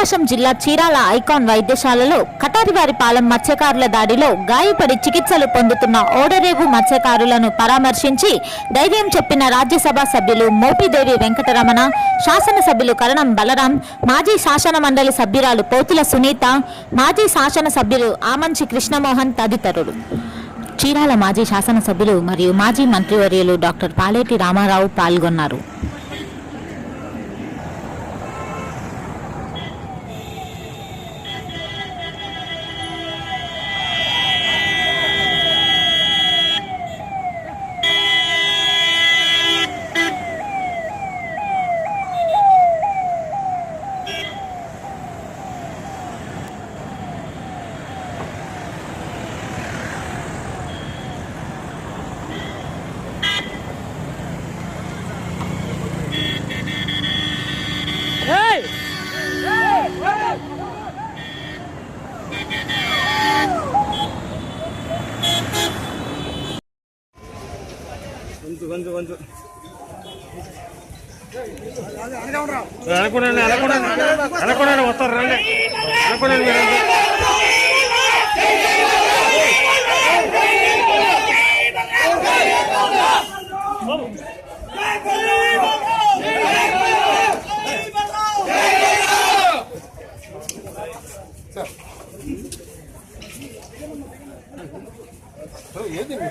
ప్రకాశం జిల్లా చీరాల ఐకాన్ వైద్యశాలలో కటారివారిపాలెం మత్స్యకారుల దాడిలో గాయపడి చికిత్సలు పొందుతున్న ఓడరేవు మత్స్యకారులను పరామర్శించి ధైర్యం చెప్పిన రాజ్యసభ సభ్యులు మోపిదేవి వెంకటరమణ శాసనసభ్యులు కరణం బలరాం మాజీ శాసన మండలి సభ్యురాలు పోతుల సునీత మాజీ శాసన సభ్యులు ఆమంచి కృష్ణమోహన్ తదితరులు. చీరాల మాజీ శాసనసభ్యులు మరియు మాజీ మంత్రివర్యులు డాక్టర్ పాలేటి రామారావు పాల్గొన్నారు. కొంచెం కొంచెం కొంచెం అనుకున్నాను అనుకున్నాను అనుకున్నాను వస్తారు రండి. అనుకున్నాను మీరు.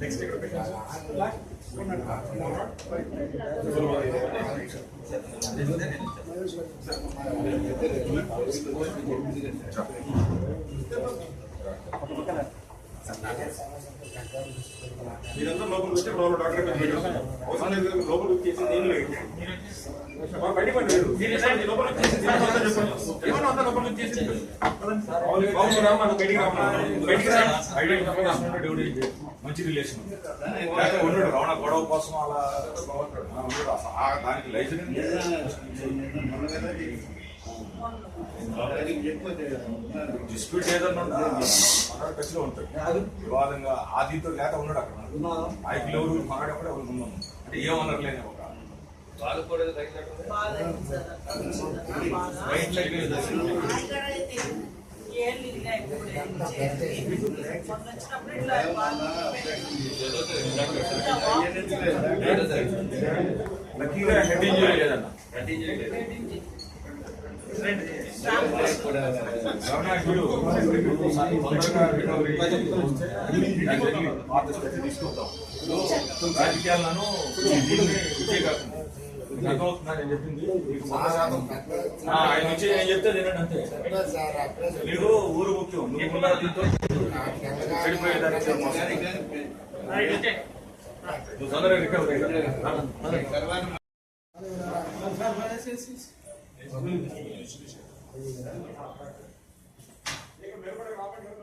నెక్స్ట్ ఇక్కడ పెట్టాను మీరంతా లోపలికి వచ్చి లోపల డాక్టర్ అవసరం లేదు లోపల లోపలికి వచ్చేసి ఏం లేదు. మీరు. వచ్చేసి ఏమన్నా వచ్చేసి? బయటికి బయటికి రా. మంచి రిలేషన్ లేకపోతే ఉన్నాడు రావణ గొడవ కోసం అలా ఉన్నాడు దానికి లైసెన్స్ డిస్ప్యూట్ ఏదన్నా అక్కడ టచ్లో ఉంటాడు. వివాదంగా ఆదితో లేక ఉన్నాడు అక్కడ. నాయకులు ఎవరు అక్కడ ఎవరు ఉన్నాం అంటే ఏమన్నారు లేని ఒక లక్కీగా హెడ్ ఇంజరీ లేదన్న గమనాకుడు తొందరగా రికవరీ రాజకీయాలను విజయ చెప్పింది ఆయన వచ్చి నేను చెప్తే తినండి అంతే నీకు ఊరు ముఖ్యం నువ్వు చెడిపోయేదానికి నువ్వు తొందరగా రికవరీ ඒක මෙහෙම කරන්නේ